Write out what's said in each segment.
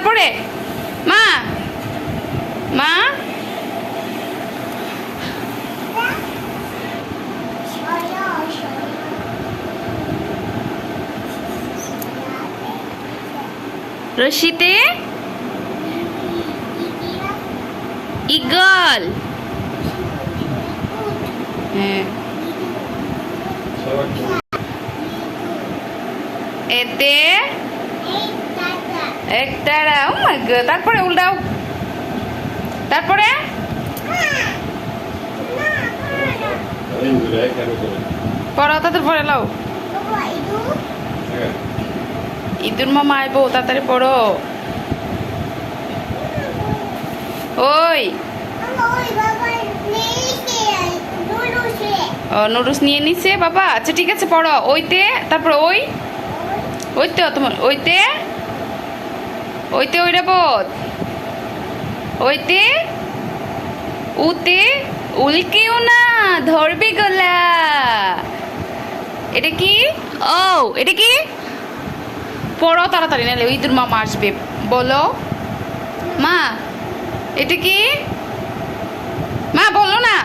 তারপরে? মা। মা। রশিতে? ইগল হ্যাঁ। এতে? তারপরে উল্টাও তারপরে? পড়ো তাড়াতাড়ি পড়ে লাও ইঁদুর মামা আইবো, তাড়াতাড়ি পড়ো। ওই। নুডলস নিয়ে নিছে, বাবা। আচ্ছা ঠিক আছে, পড়ো। ওইতে, তারপর ওই। ওই তো তোমার, ওইতে। ওইতে ওইটা পথ। ওইতে? উতে? উল্কেও না, ধরবে গলা। এটা কি? ও, এটা কি? পড়ো তাড়াতাড়ি, নাহলে ইঁদুর মামা আসবে। বলো। মা, এটা কি? মা, বলো না।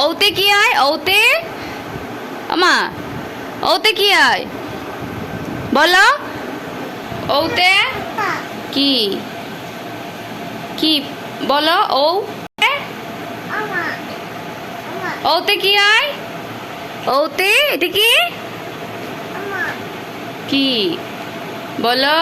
ওতে কি আয়? ওতে? মা, ওতে কি আয়? বলো। ওতে? কি? কি? বলো ও? ওতে কি আয়? ওতে এটা কি? কি? বলো।